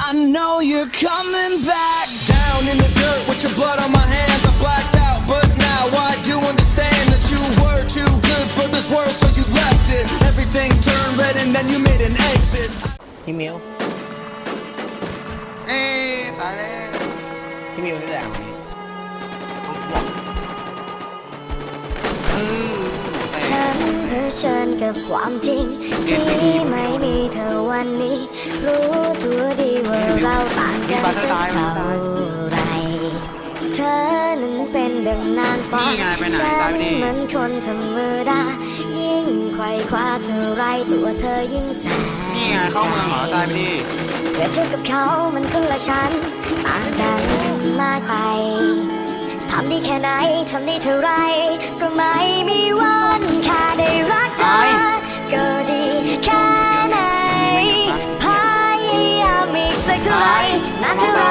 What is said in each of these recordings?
I know you're coming back down in the dirt with your blood on my hands. I blacked out, but now I do understand that you were too good for this world, so you left it. Everything turned red and then you made an exit. พี่มิว เอ๊ะตายแล้ว พี่มิวนี่แหละ เออแต่ ฉันเผชิญกับความจริง ที่ไม่มีเธอวันนี้ รู้ตัวดีว่าเรา ต่างกันสักเท่าไรเธอนั้นเป็นดังนางฟ้าฉันเหมือนคนธรรมดายิ่งไขว่คว้าเท่าไรตัวเธอยิ่งแสนนี่ไงเข้าเมืองหรอตายไปดิแต่เธอกับเขามันคนละชั้นต่างกันมากไปทำได้แค่ไหนทำได้เท่าไรก็ไม่มีวัน เท่าไรนานเท่าไร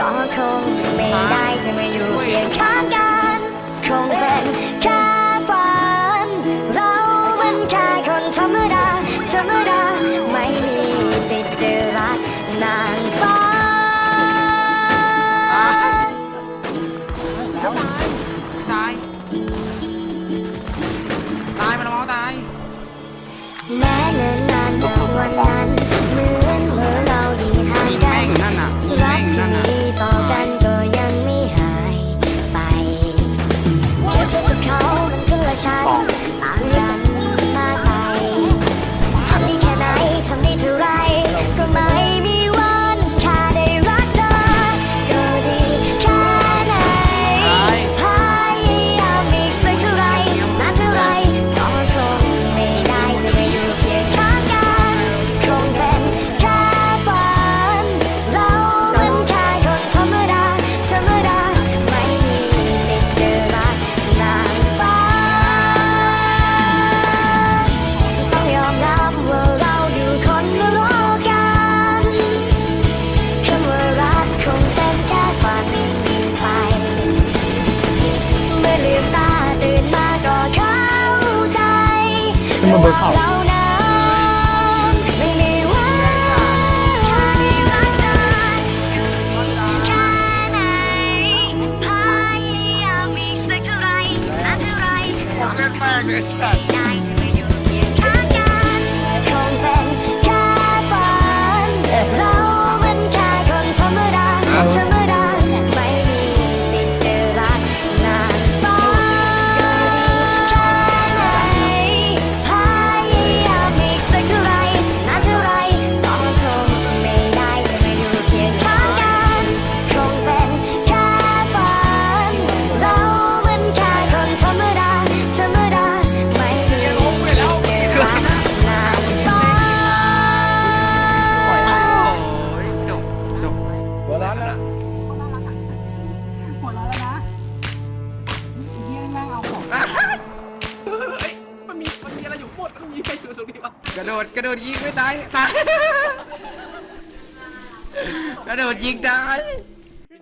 ก็คงไม่ได้จะมาอยู่เคียงข้างกัน คงเป็นแค่ฝัน เรามันแค่คนธรรมดา ธรรมดา ไม่มีสิทธิ์จะรักนางฟ้าตาย ตายมันเอาตายแม้เนิ่นนานจากวันนั้น เบอร์เขาเรานั้นไม่มีวันแค่ได้รักกันแค่ไหนพยายามอีกสัก มันตรงนี้วะกระโดดกระโดดยิงไม่ตายตายกระโดดยิงตาย